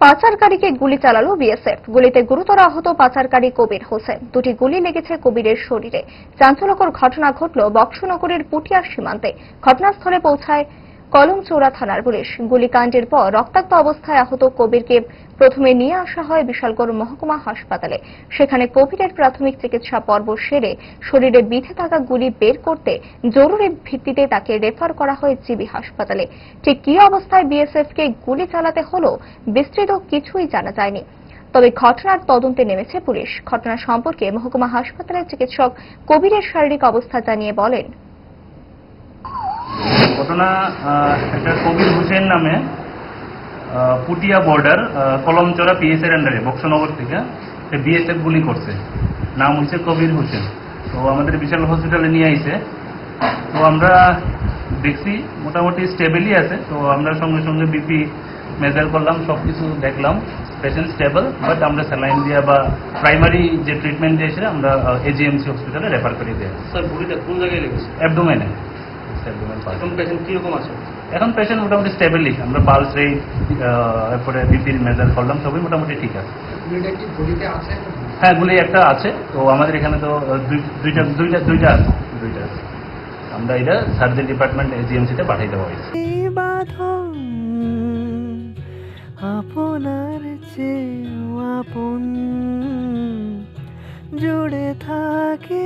পাচারকারীকে গুলি চালালো বিএসএফ। গুলিতে গুরুতর আহত পাচারকারী কবির হোসেন। দুটি গুলি লেগেছে কবিরের শরীরে। চাঞ্চল্যকর ঘটনা ঘটল বক্সনগরের পুটিয়ার সীমান্তে। ঘটনাস্থলে পৌঁছায় কলমচৌড়া থানার পুলিশ গুলিকাণ্ডের পর রক্তাক্ত অবস্থায় আহত কবিরকে প্রথমে নিয়ে আসা হয় বিশালগড় মহকুমা হাসপাতালে। সেখানে কোভিডের প্রাথমিক চিকিৎসা পর্ব সেরে শরীরে বিঁধে থাকা গুলি বের করতে জরুরি ভিত্তিতে তাকে রেফার করা হয় জিবি হাসপাতালে। ঠিক কি অবস্থায় বিএসএফ কে গুলি চালাতে হলো বিস্তৃত কিছুই জানা যায়নি। তবে ঘটনার তদন্তে নেমেছে পুলিশ। ঘটনা সম্পর্কে মহকুমা হাসপাতালের চিকিৎসক কবিরের শারীরিক অবস্থা জানিয়ে বলেন ঘটনা একটা কবির হোসেন নামে পুটিয়া বর্ডার কলমচরা পিএসএর আন্ডারে বক্সনগর থেকে সে বিএসএফ গুলি করছে। নাম হচ্ছে কবির হোসেন। তো আমাদের বিশাল হসপিটালে নিয়ে আইছে। তো আমরা দেখছি মোটামুটি স্টেবেলই আছে। তো আমরা সঙ্গে সঙ্গে বিপি মেজার করলাম সব কিছু দেখলাম। পেশেন্ট স্টেবল বাট আমরা স্যালাইন দিয়া বা প্রাইমারি যে ট্রিটমেন্ট দিয়েছে আমরা এজিএমসি হসপিটালে রেফার করে দিয়ে। স্যার গুলিটা কোন জায়গায় লেগেছে? অ্যাবডোমেনে এখন পেশেন্ট কীরকম আছে? এখন পেশেন্ট মোটামুটি স্টেবলি আমরা পালস রেট তারপরে বিপির মেজার করলাম সবই মোটামুটি ঠিক আছে। হ্যাঁ গুলি একটা আছে। তো আমাদের এখানে তো দুইটা দুইটা দুইটা আছে দুইটা আছে। আমরা এটা সার্জারি ডিপার্টমেন্ট এজিএমসিতে পাঠিয়ে দেওয়া হয়েছে। আপনার চেয়েও আপন জুড়ে থাকে